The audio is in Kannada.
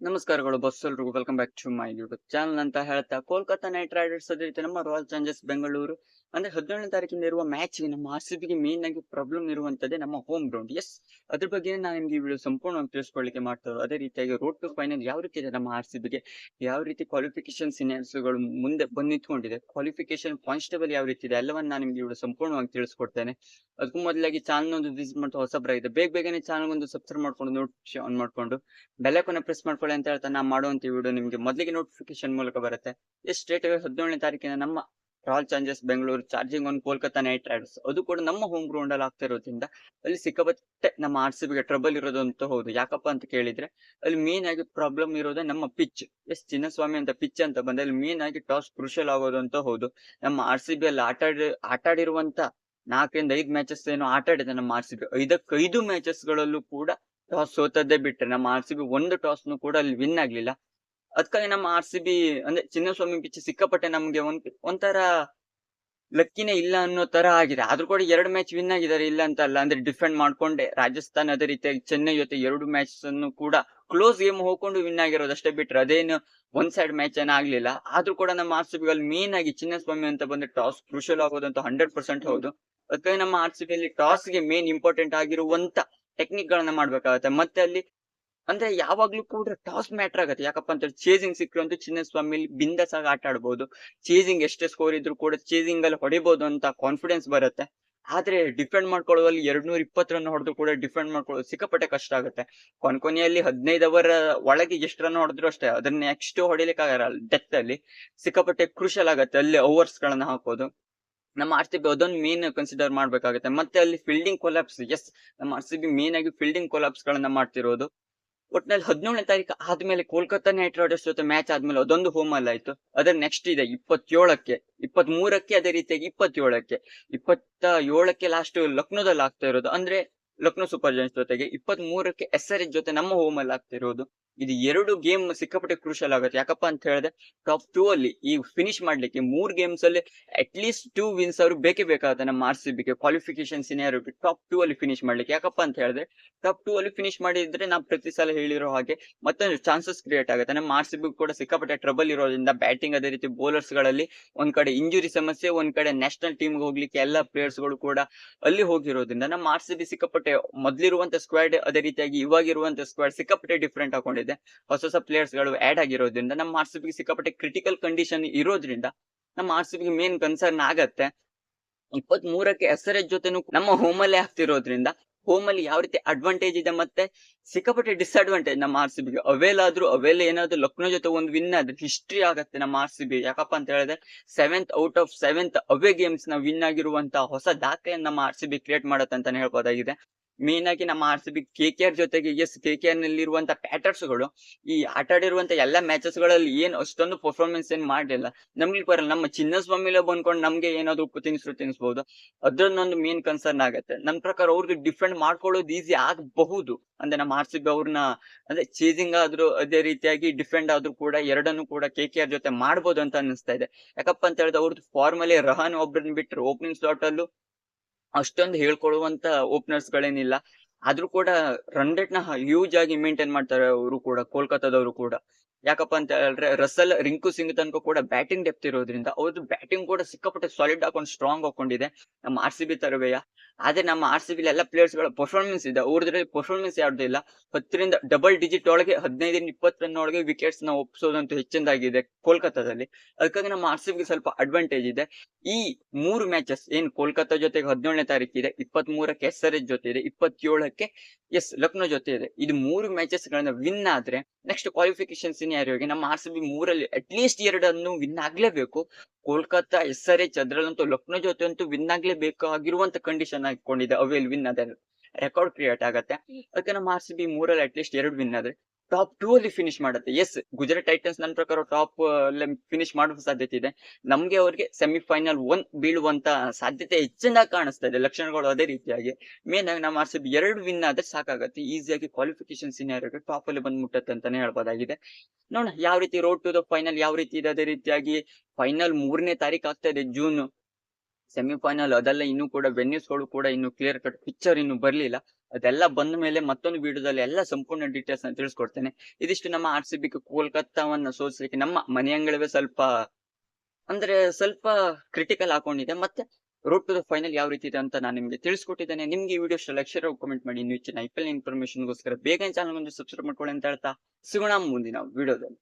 ನಮಸ್ಕಾರಗಳು, ಬಸ್ ಎಲ್ರಿಗೂ welcome back to my YouTube channel ಅಂತ ಹೇಳ್ತಾ ಕೋಲ್ಕತ್ತಾ ನೈಟ್ ರೈಡರ್ಸ್ ರೀತಿ ನಮ್ಮ ರಾಯಲ್ ಚಾಲೆಂಜರ್ಸ್ ಬೆಂಗಳೂರು ಅಂದ್ರೆ ಹದಿನೇಳನೇ ತಾರೀಕಿಂದ ಇರುವ ಮ್ಯಾಚ್ ನಮ್ಮ ಆರ್ ಮೇನ್ ಆಗಿ ಪ್ರಾಬ್ಲಮ್ ಇರುವಂತದ್ದೇ ನಮ್ಮ ಹೋಮ್ ಗ್ರೌಂಡ್ ಎಸ್ ಅದ್ರ ಬಗ್ಗೆ ನಾನು ನಿಮ್ಗೆ ಈ ವಿಡಿಯೋ ಸಂಪೂರ್ಣವಾಗಿ ತಿಳಿಸ್ಕೊಳ್ಳಿಕ್ಕೆ ಮಾಡ್ತಾರೆ ಅದೇ ರೀತಿಯಾಗಿ ರೋಡ್ ಟು ಫೈನಲ್ ಯಾವ ರೀತಿ ಇದೆ ನಮ್ಮ ಆರ್ ಯಾವ ರೀತಿ ಕ್ವಾಲಿಫಿಕೇಶನ್ ಸಿನಿಯರ್ಸ್ಗಳು ಮುಂದೆ ಬಂದು ನಿಂತ್ಕೊಂಡಿದೆ? ಕ್ವಾಲಿಫಿಕೇಶನ್ ಕಾನ್ಸ್ಟೇಬಲ್ ಟೇಬಲ್ ಯಾವ ರೀತಿ ಇದೆ? ಎಲ್ಲವನ್ನ ನಾನು ನಿಮ್ಗೆ ಈ ವಿಡಿಯೋ ಸಂಪೂರ್ಣವಾಗಿ ತಿಳಿಸ್ಕೊಡ್ತೇನೆ. ಅದಕ್ಕೂ ಮೊದಲಾಗಿ ಚಾನಲ್ ಒಂದು ವಿಸಿಟ್ ಮಾಡ್ತಾ ಇದೆ. ಬೇಗ ಬೇಗನೆ ಚಾನಲ್ ಒಂದು ಸಬ್ಸ್ಕ್ರೈಬ್ ಮಾಡ್ಕೊಂಡು ನೋಟಿಫಿಕೇಶನ್ ಆನ್ ಮಾಡ್ಕೊಂಡು ಬೆಲ್ಲೈಕನ್ನ ಪ್ರೆಸ್ ಮಾಡ್ಕೊಳ್ಳಿ ಅಂತ ಹೇಳ್ತಾ ನಾ ಮಾಡುವಂತ ವಿಡಿಯೋ ನಿಮಗೆ ಮೊದಲಿಗೆ ನೋಟಿಫಿಕೇಶನ್ ಮೂಲಕ ಬರುತ್ತೆ. ಎಷ್ಟು ಸ್ಟೇಟ್ ಹದಿನೇಳನೇ ತಾರೀಕಿನ ನಮ್ಮ Royal Challengers Bengaluru charging on Kolkata Knight Riders ಅದು ಕೂಡ ನಮ್ಮ ಹೋಮ್ ಗ್ರೌಂಡ್ ಅಲ್ಲಿ ಆಗ್ತಾ ಇರೋದ್ರಿಂದ ಅಲ್ಲಿ ಸಿಕ್ಕಾಪಟ್ಟೆ ನಮ್ಮ ಆರ್ ಸಿ ಬಿಗೆ ಟ್ರಬಲ್ ಇರೋದು ಅಂತ ಹೌದು. ಯಾಕಪ್ಪ ಅಂತ ಕೇಳಿದ್ರೆ ಅಲ್ಲಿ ಮೇನ್ ಆಗಿ ಪ್ರಾಬ್ಲಮ್ ಇರೋದೇ ನಮ್ಮ ಪಿಚ್ ಎಸ್ ಚಿನ್ನಸ್ವಾಮಿ ಅಂತ ಪಿಚ್ ಅಂತ ಬಂದ್ರೆ ಅಲ್ಲಿ ಮೇನ್ ಆಗಿ ಟಾಸ್ ಕ್ರೂಷಲ್ ಆಗೋದು ಅಂತ ಹೌದು. ನಮ್ಮ ಆರ್ ಸಿ ಬಿ ಅಲ್ಲಿ ಆಟ ಆಡಿ ಆಟ ಆಡಿರುವಂತ ನಾಲ್ಕರಿಂದ ಐದು ಮ್ಯಾಚಸ್ ಏನೋ ಆಟ ಆಡಿದೆ ನಮ್ಮ ಆರ್ ಸಿ ಬಿ ಐದು ಮ್ಯಾಚಸ್ ಗಳಲ್ಲೂ ಕೂಡ ಟಾಸ್ ಸೋತದ್ದೇ ಬಿಟ್ರೆ ನಮ್ಮ ಆರ್ ಸಿ ಬಿ ಒಂದು ಟಾಸ್ ನು ಕೂಡ ಅಲ್ಲಿ ವಿನ್ ಆಗ್ಲಿಲ್ಲ. ಅದಕ್ಕಾಗಿ ನಮ್ಮ ಆರ್ ಸಿ ಬಿ ಅಂದ್ರೆ ಚಿನ್ನಸ್ವಾಮಿ ಪಿಚ್ ಸಿಕ್ಕಾಪಟ್ಟೆ ನಮ್ಗೆ ಒಂದ್, ಒಂಥರ ಲಕ್ಕಿನೇ ಇಲ್ಲ ಅನ್ನೋ ತರ ಆಗಿದೆ. ಆದ್ರೂ ಕೂಡ ಎರಡು ಮ್ಯಾಚ್ ವಿನ್ ಆಗಿದ್ದಾರೆ ಇಲ್ಲ ಅಂತ ಅಲ್ಲ ಅಂದ್ರೆ ಡಿಫೆಂಡ್ ಮಾಡ್ಕೊಂಡೆ. ರಾಜಸ್ಥಾನ್ ಅದೇ ರೀತಿಯಾಗಿ ಚೆನ್ನೈ ಜೊತೆ ಎರಡು ಮ್ಯಾಚ್ ಅನ್ನು ಕೂಡ ಕ್ಲೋಸ್ ಗೇಮ್ ಹೋಗ್ಕೊಂಡು ವಿನ್ ಆಗಿರೋದಷ್ಟೇ ಬಿಟ್ರೆ ಅದೇನು ಒಂದ್ ಸೈಡ್ ಮ್ಯಾಚ್ ಏನ ಆಗ್ಲಿಲ್ಲ. ಆದ್ರೂ ಕೂಡ ನಮ್ಮ ಆರ್ ಸಿ ಬಿ ಅಲ್ಲಿ ಮೇನ್ ಆಗಿ ಚಿನ್ನಸ್ವಾಮಿ ಅಂತ ಬಂದ್ರೆ ಟಾಸ್ ಕ್ರೂಷಲ್ ಆಗೋದಂತ ಹಂಡ್ರೆಡ್ ಪರ್ಸೆಂಟ್ ಹೌದು. ಅದಕ್ಕಾಗಿ ನಮ್ಮ ಆರ್ ಸಿ ಬಿ ಅಲ್ಲಿ ಟಾಸ್ಗೆ ಮೇನ್ ಇಂಪಾರ್ಟೆಂಟ್ ಆಗಿರುವಂತ ಟೆಕ್ನಿಕ್ ಗಳನ್ನ ಮಾಡ್ಬೇಕಾಗತ್ತೆ. ಮತ್ತೆ ಅಲ್ಲಿ ಅಂದ್ರೆ ಯಾವಾಗ್ಲೂ ಕೂಡ ಟಾಸ್ ಮ್ಯಾಟರ್ ಆಗುತ್ತೆ. ಯಾಕಪ್ಪ ಅಂತ ಚೇಸಿಂಗ್ ಸಿಕ್ಕರು ಅಂತ ಚಿನ್ನಸ್ವಾಮಿ ಬಿಂದಸ್ ಆಗಿ ಆಟ ಆಡ್ಬೋದು. ಚೇಸಿಂಗ್ ಎಷ್ಟೇ ಸ್ಕೋರ್ ಇದ್ರು ಕೂಡ ಚೇಸಿಂಗ್ ಅಲ್ಲಿ ಹೊಡಿಬಹುದು ಅಂತ ಕಾನ್ಫಿಡೆನ್ಸ್ ಬರುತ್ತೆ. ಆದ್ರೆ ಡಿಫೆಂಡ್ ಮಾಡ್ಕೊಳ್ಳುವಲ್ಲಿ ಎರಡ್ ನೂರ ಇಪ್ಪತ್ತು ರನ್ ಹೊಡೆದ್ರು ಕೂಡ ಡಿಫೆಂಡ್ ಮಾಡ್ಕೊಳ್ಳೋದು ಸಿಕ್ಕಾಪಟ್ಟೆ ಕಷ್ಟ ಆಗುತ್ತೆ. ಕೊನೆ ಕೊನೆಯಲ್ಲಿ ಹದಿನೈದು ಅವರ್ ಒಳಗೆ ಎಷ್ಟು ರನ್ ಹೊಡೆದ್ರು ಅಷ್ಟೇ. ಅದನ್ನ ನೆಕ್ಸ್ಟ್ ಹೊಡಿಲಿಕ್ಕೆ ಆಗಲ್ಲ ಡೆತ್ ಅಲ್ಲಿ ಸಿಕ್ಕಾಪಟ್ಟೆ ಕ್ರೂಷಲ್ ಆಗುತ್ತೆ. ಅಲ್ಲಿ ಓವರ್ಸ್ ಗಳನ್ನ ಹಾಕೋದು. ನಮ್ಮ ಆರ್ ಸಿ ಬಿ ಅದೊಂದು ಮೇನ್ ಕನ್ಸಿಡರ್ ಮಾಡ್ಬೇಕಾಗುತ್ತೆ. ಮತ್ತೆ ಅಲ್ಲಿ ಫೀಲ್ಡಿಂಗ್ ಕೊಲಾಪ್ಸ್ ಎಸ್ ನಮ್ಮ ಆರ್ ಸಿ ಬಿ ಮೇನ್ ಆಗಿ ಫೀಲ್ಡಿಂಗ್ ಕೊಲಾಪ್ಸ್ ಗಳನ್ನ ಮಾಡ್ತಿರೋದು. ಒಟ್ನಲ್ಲಿ ಹದಿನೇಳನೇ ತಾರೀಕು ಆದ್ಮೇಲೆ ಕೋಲ್ಕತ್ತಾ ನೈಟ್ ರೈಡರ್ಸ್ ಜೊತೆ ಮ್ಯಾಚ್ ಆದ್ಮೇಲೆ ಅದೊಂದು ಹೋಮ್ ಅಲ್ಲಿ ಆಯ್ತು. ಅದರ ನೆಕ್ಸ್ಟ್ ಇದೆ, ಇಪ್ಪತ್ತೇಳಕ್ಕೆ ಇಪ್ಪತ್ತ್ ಮೂರಕ್ಕೆ ಅದೇ ರೀತಿಯಾಗಿ ಇಪ್ಪತ್ತೇಳಕ್ಕೆ. ಇಪ್ಪತ್ತ ಏಳಕ್ಕೆ ಲಾಸ್ಟ್ ಲಕ್ನೋದಲ್ಲಿ ಆಗ್ತಾ ಇರೋದು. ಅಂದ್ರೆ ಲಕ್ನೋ ಸೂಪರ್ ಜೈನ್ಸ್ ಜೊತೆಗೆ ಇಪ್ಪತ್ತ್ ಮೂರಕ್ಕೆ ಎಸ್ ಆರ್ ಎಸ್ ಜೊತೆ ನಮ್ಮ ಹೋಮ್ ಅಲ್ಲಿ ಆಗ್ತಾ ಇರೋದು. ಇದು ಎರಡು ಗೇಮ್ ಸಿಕ್ಕಾಪಟ್ಟೆ ಕ್ರೂಷಲ್ ಆಗುತ್ತೆ. ಯಾಕಪ್ಪ ಅಂತ ಹೇಳಿದ್ರೆ ಟಾಪ್ ಟೂ ಅಲ್ಲಿ ಈ ಫಿನಿಶ್ ಮಾಡ್ಲಿಕ್ಕೆ ಮೂರ್ ಗೇಮ್ಸ್ ಅಲ್ಲಿ ಅಟ್ ಲೀಸ್ಟ್ ಟೂ ವಿನ್ಸ್ ಅವರು ಬೇಕೇ ಬೇಕಾಗುತ್ತೆ ನಮ್ಮ ಆರ್ ಸಿ ಬಿಗೆ ಕ್ವಾಲಿಫಿಕೇಶನ್ ಸಿನಿಯರ್ ಟಾಪ್ ಟೂ ಅಲ್ಲಿ ಫಿನಿಶ್ ಮಾಡ್ಲಿಕ್ಕೆ. ಯಾಕಪ್ಪ ಅಂತ ಹೇಳಿದ್ರೆ ಟಾಪ್ ಟೂ ಅಲ್ಲಿ ಫಿನಿಶ್ ಮಾಡಿದ್ರೆ ನಾವು ಪ್ರತಿ ಸಲ ಹೇಳಿರೋ ಹಾಗೆ ಮತ್ತೊಂದು ಚಾನ್ಸಸ್ ಕ್ರಿಯೇಟ್ ಆಗುತ್ತೆ. ನಮ್ಮ ಆರ್ ಸಿ ಬಿ ಕೂಡ ಸಿಕ್ಕಾಪಟ್ಟೆ ಟ್ರಬಲ್ ಇರೋದ್ರಿಂದ ಬ್ಯಾಟಿಂಗ್ ಅದೇ ರೀತಿ ಬೌಲರ್ಸ್ಗಳಲ್ಲಿ ಒಂದ್ ಕಡೆ ಇಂಜುರಿ ಸಮಸ್ಯೆ, ಒಂದ್ ಕಡೆ ನ್ಯಾಷನಲ್ ಟೀಮ್ ಹೋಗ್ಲಿಕ್ಕೆ ಎಲ್ಲ ಪ್ಲೇಯರ್ಸ್ಗಳು ಕೂಡ ಅಲ್ಲಿ ಹೋಗಿರೋದ್ರಿಂದ ನಮ್ಮ ಆರ್ ಸಿ ಬಿ ಸಿಕ್ಕಾಪಟ್ಟೆ ಮೊದ್ಲಿರುವಂತ ಸ್ಕ್ವಾಡ್ ಅದೇ ರೀತಿಯಾಗಿ ಇವಾಗಿರುವಂತ ಸ್ಕ್ವಾಡ್ ಸಿಕ್ಕಾಪಟ್ಟೆ ಡಿಫ್ರೆಂಟ್ ಹಾಕೊಂಡಿದೆ ಹೊಸ ಹೊಸ ಪ್ಲೇಯರ್ಸ್ಗಳು ಆಡ್ ಆಗಿರೋದ್ರಿಂದ ನಮ್ಮ ಆರ್ ಸಿ ಸಿಕ್ಕಾಪಟ್ಟೆ ಕ್ರಿಟಿಕಲ್ ಕಂಡೀಷನ್ ಇರೋದ್ರಿಂದ ನಮ್ಮ ಆರ್ ಸಿ ಬಿಗೆ ಮೇನ್ ಕನ್ಸರ್ನ್ ಆಗತ್ತೆ. ಇಪ್ಪತ್ ಮೂರಕ್ಕೆ ಎಸ್ ಎಚ್ ಜೊತೆನು ನಮ್ಮ ಹೋಮ್ ಅಲ್ಲೇ ಆಗ್ತಿರೋದ್ರಿಂದ ಹೋಮ್ ಅಲ್ಲಿ ಯಾವ ರೀತಿ ಅಡ್ವಾಂಟೇಜ್ ಇದೆ ಮತ್ತೆ ಸಿಕ್ಕಾಪಟ್ಟೆ ಡಿಸ್ಅಡ್ವಾಂಟೇಜ್ ನಮ್ಮ ಆರ್ ಸಿ ಬಿಗೆ ಅವೇಲ್ ಆದ್ರೂ ಅವೇಲ್ ಏನಾದ್ರು ಲಕ್ನೋ ಜೊತೆ ಒಂದು ವಿನ್ ಆದ್ರೆ ಹಿಸ್ಟ್ರಿ ಆಗತ್ತೆ ನಮ್ಮ ಆರ್ ಸಿ ಬಿ ಯಾಕಪ್ಪ ಅಂತ ಹೇಳಿದ್ರೆ seventh out of seventh away ಗೇಮ್ಸ್ನ win ಆಗಿರುವಂತಹ ಹೊಸ ದಾಖಲೆ ನಮ್ಮ ಆರ್ ಸಿ ಬಿ ಕ್ರಿಯೇಟ್ ಮಾಡತ್ತೆ ಅಂತಾನೆ ಹೇಳ್ಬೋದಾಗಿದೆ. ಮೇನ್ ಆಗಿ ನಮ್ಮ R C B K K R ಜೊತೆಗೆ ಎಸ್ ಕೆ ಕೆ ಆರ್ನಲ್ಲಿ ಇರುವಂತ ಪ್ಯಾಟರ್ನ್ಸ್ಗಳು, ಈ ಆಟ ಆಡಿರುವಂತ ಎಲ್ಲಾ ಮ್ಯಾಚಸ್ಗಳಲ್ಲಿ ಏನ್ ಅಷ್ಟೊಂದು ಪರ್ಫಾರ್ಮೆನ್ಸ್ ಏನ್ ಮಾಡಿಲ್ಲ ನಮ್ಗೆ ಬರಲ್ಲ, ನಮ್ಮ ಚಿನ್ನಸ್ವಾಮಿಲ ಬಂದ್ಕೊಂಡು ನಮ್ಗೆ ಏನಾದ್ರು ತಿನ್ಸರು ತಿನ್ಸ್ಬಹುದು ಅದ್ರನ್ನೊಂದು ಮೇನ್ ಕನ್ಸರ್ನ್ ಆಗತ್ತೆ. ನಮ್ ಪ್ರಕಾರ ಅವ್ರಿಗೆ ಡಿಫೆಂಡ್ ಮಾಡ್ಕೊಳ್ಳೋದು ಈಸಿ ಆಗಬಹುದು. ಅಂದ್ರೆ ನಮ್ಮ ಆರ್ ಸಿ ಬಿ ಅವ್ರನ್ನ ಅಂದ್ರೆ ಚೇಸಿಂಗ್ ಆದ್ರೂ ಅದೇ ರೀತಿಯಾಗಿ ಡಿಫೆಂಡ್ ಆದ್ರೂ ಕೂಡ ಎರಡನ್ನು ಕೂಡ ಕೆ ಕೆ ಆರ್ ಜೊತೆ ಮಾಡ್ಬೋದು ಅಂತ ಅನಿಸ್ತಾ ಇದೆ. ಯಾಕಪ್ಪ ಅಂತ ಹೇಳಿದ್ರೆ ಅವ್ರದ್ದು ಫಾರ್ಮಲಿ ರಹಾನ್ ಒಬ್ರನ್ನ ಬಿಟ್ಟರೆ ಓಪನಿಂಗ್ ಸ್ಲಾಟ್ ಅಲ್ಲೂ ಅಷ್ಟೊಂದು ಹೇಳ್ಕೊಳ್ಳುವಂತ ಓಪನರ್ಸ್ ಗಳೇನಿಲ್ಲ. ಆದ್ರೂ ಕೂಡ ರನ್ ರೇಟ್ನ ಹ್ಯೂಜ್ ಆಗಿ ಮೇಂಟೈನ್ ಮಾಡ್ತಾರೆ ಅವರು ಕೂಡ, ಕೋಲ್ಕತ್ತಾದವರು ಕೂಡ. ಯಾಕಪ್ಪ ಅಂತ ಹೇಳಿದ್ರೆ ರಸಲ್ ರಿಂಕು ಸಿಂಗ್ ತನಕ ಕೂಡ ಬ್ಯಾಟಿಂಗ್ ಡೆಪ್ತ್ ಇರೋದ್ರಿಂದ ಅವ್ರದ್ದು ಬ್ಯಾಟಿಂಗ್ ಕೂಡ ಸಿಕ್ಕಾಪಟ್ಟೆ ಸಾಲಿಡ್ ಹಾಕೊಂಡು ಸ್ಟ್ರಾಂಗ್ ಹಾಕೊಂಡಿದೆ. ನಮ್ಮ ಆರ್ ಸಿ ಬಿ ತರವೆಯ. ಆದ್ರೆ ನಮ್ಮ ಆರ್ ಸಿ ಬಿ ಎಲ್ಲ ಪ್ಲೇಯರ್ಸ್ಗಳ ಪರ್ಫಾರ್ಮೆನ್ಸ್ ಇದೆ. ಅವ್ರದ್ರಲ್ಲಿ ಪರ್ಫಾರ್ಮೆನ್ಸ್ ಯಾವ್ದು ಇಲ್ಲ. ಹತ್ತರಿಂದ ಡಬಲ್ ಡಿಜಿಟ್ ಒಳಗೆ ಹದಿನೈದರಿಂದ ಇಪ್ಪತ್ತು ರನ್ ಒಳಗೆ ವಿಕೆಟ್ಸ್ನ ಒಪ್ಸೋದಂತೂ ಹೆಚ್ಚಿನದಾಗಿದೆ ಕೋಲ್ಕತ್ತಾದಲ್ಲಿ. ಅದಕ್ಕಾಗಿ ನಮ್ಮ ಆರ್ ಸಿ ಸ್ವಲ್ಪ ಅಡ್ವಾಂಟೇಜ್ ಇದೆ. ಈ ಮೂರು ಮ್ಯಾಚಸ್ ಏನ್ ಕೋಲ್ಕತ್ತಾ ಜೊತೆಗೆ ಹದಿನೇಳನೇ ತಾರೀಕು ಇದೆ ಇಪ್ಪತ್ತ್ ಮೂರಕ್ಕೆ ಎಸ್ ಆರ್ ಎಸ್ ಜೊತೆ ಇದೆ, ಇಪ್ಪತ್ತೇಳಕ್ಕೆ ಎಸ್ ಲಕ್ನೋ ಜೊತೆ ಇದೆ. ಇದು ಮೂರು ಮ್ಯಾಚಸ್ ಗಳನ್ನ ವಿನ್ ಆದ್ರೆ ನೆಕ್ಸ್ಟ್ ಕ್ವಾಲಿಫಿಕೇಶನ್ ಸಿನಿಯಾರಿಯೋಗೆ ನಮ್ಮ ಆರ್ ಸಿ ಬಿ ಮೂರಲ್ಲಿ ಅಟ್ಲೀಸ್ಟ್ ಎರಡನ್ನು ವಿನ್ ಆಗ್ಲೇಬೇಕು. ಕೋಲ್ಕತ್ತಾ ಎಸ್ ಆರ್ ಎಚ್ ಅದ್ರಲ್ಲಂತೂ ಲಕ್ನೋ ಜೊತೆ ಅಂತೂ ವಿನ್ ಆಗ್ಲೇಬೇಕಾಗಿರುವಂತ ಕಂಡೀಷನ್ ಹಾಕೊಂಡಿದೆ ಅವೆಲ್ ವಿನ್ ಅದ ರೆಕಾರ್ಡ್ ಕ್ರಿಯೇಟ್ ಆಗತ್ತೆ. ಅದಕ್ಕೆ ನಮ್ಮ ಆರ್ ಸಿ ಬಿ ಮೂರಲ್ಲಿ ಅಟ್ಲೀಸ್ಟ್ ಎರಡು ವಿನ್ ಆದ್ರೆ ಟಾಪ್ ಟೂ ಅಲ್ಲಿ ಫಿನಿಶ್ ಮಾಡುತ್ತೆ. ಎಸ್ ಗುಜರಾತ್ ಟೈಟನ್ಸ್ ನನ್ನ ಪ್ರಕಾರ ಟಾಪ್ ಫಿನಿಶ್ ಮಾಡುವ ಸಾಧ್ಯತೆ ಇದೆ. ನಮ್ಗೆ ಅವ್ರಿಗೆ ಸೆಮಿಫೈನಲ್ ಒನ್ ಬೀಳುವಂತ ಸಾಧ್ಯತೆ ಹೆಚ್ಚಿನ ಕಾಣಿಸ್ತಾ ಇದೆ. ಲಕ್ಷಣಗಳು ಅದೇ ರೀತಿಯಾಗಿ. ಮೇನ್ ಆಗಿ ನಮ್ಮ ಆರ್ ಸಿ ಎರಡು ವಿನ್ ಆದ್ರೆ ಸಾಕಾಗುತ್ತೆ. ಈಸಿಯಾಗಿ ಕ್ವಾಲಿಫಿಕೇಶನ್ ಸಿನಿಯರ್ಗೆ ಟಾಪ್ ಅಲ್ಲಿ ಬಂದ್ ಮುಟ್ಟತ್ತೆ ಅಂತಾನೆ ಹೇಳ್ಬೋದಾಗಿದೆ. ನೋಡೋಣ, ಯಾವ ರೀತಿ ರೋಡ್ ಟು ದ ಫೈನಲ್ ಯಾವ ರೀತಿ ಇದೆ? ಅದೇ ರೀತಿಯಾಗಿ ಫೈನಲ್ ಮೂರನೇ ತಾರೀಕು ಆಗ್ತಾ ಇದೆ ಜೂನ್ ಸೆಮಿಫೈನಲ್ ಅದೆಲ್ಲ ಇನ್ನೂ ಕೂಡ ವೆನ್ಯೂಸ್ಗಳು ಕೂಡ ಇನ್ನು ಕ್ಲಿಯರ್ ಕಟ್ ಪಿಕ್ಚರ್ ಇನ್ನು ಬರ್ಲಿಲ್ಲ. ಅದೆಲ್ಲ ಬಂದ ಮೇಲೆ ಮತ್ತೊಂದು ವಿಡಿಯೋದಲ್ಲಿ ಎಲ್ಲ ಸಂಪೂರ್ಣ ಡೀಟೇಲ್ಸ್ನ ತಿಳಿಸ್ಕೊಡ್ತೇನೆ. ಇದಿಷ್ಟು ನಮ್ಮ ಆರ್ ಸಿ ಬಿ ಕೋಲ್ಕತ್ತಾವನ್ನ ಸೋಲಿಸಲಿಕ್ಕೆ ನಮ್ಮ ಮನೆಯಂಗಳವೇ ಸ್ವಲ್ಪ, ಅಂದ್ರೆ ಸ್ವಲ್ಪ ಕ್ರಿಟಿಕಲ್ ಹಾಕೊಂಡಿದೆ. ಮತ್ತೆ ರೋಡ್ ಟು ದ ಫೈನಲ್ ಯಾವ ರೀತಿ ಇದೆ ಅಂತ ನಾನು ನಿಮಗೆ ತಿಳಿಸ್ಕೊಟ್ಟಿದ್ದೇನೆ. ನಿಮ್ಗೆ ಈ ವಿಡಿಯೋ ಲಕ್ಷರ ಕಮೆಂಟ್ ಮಾಡಿ. ಇನ್ನು ಹೆಚ್ಚಿನ ಐ ಪಿ ಎಲ್ ಇನ್ಫಾರ್ಮೇಶನ್ಗೋಸ್ಕರ ಬೇಗ ಚಾನಲ್ ಒಂದು ಸಬ್ಸ್ಕ್ರೈಬ್ ಮಾಡ್ಕೊಳ್ಳಿ ಅಂತ ಹೇಳ್ತಾ ಸಿಗೋಣ ಮುಂದಿನ ವಿಡಿಯೋದಲ್ಲಿ.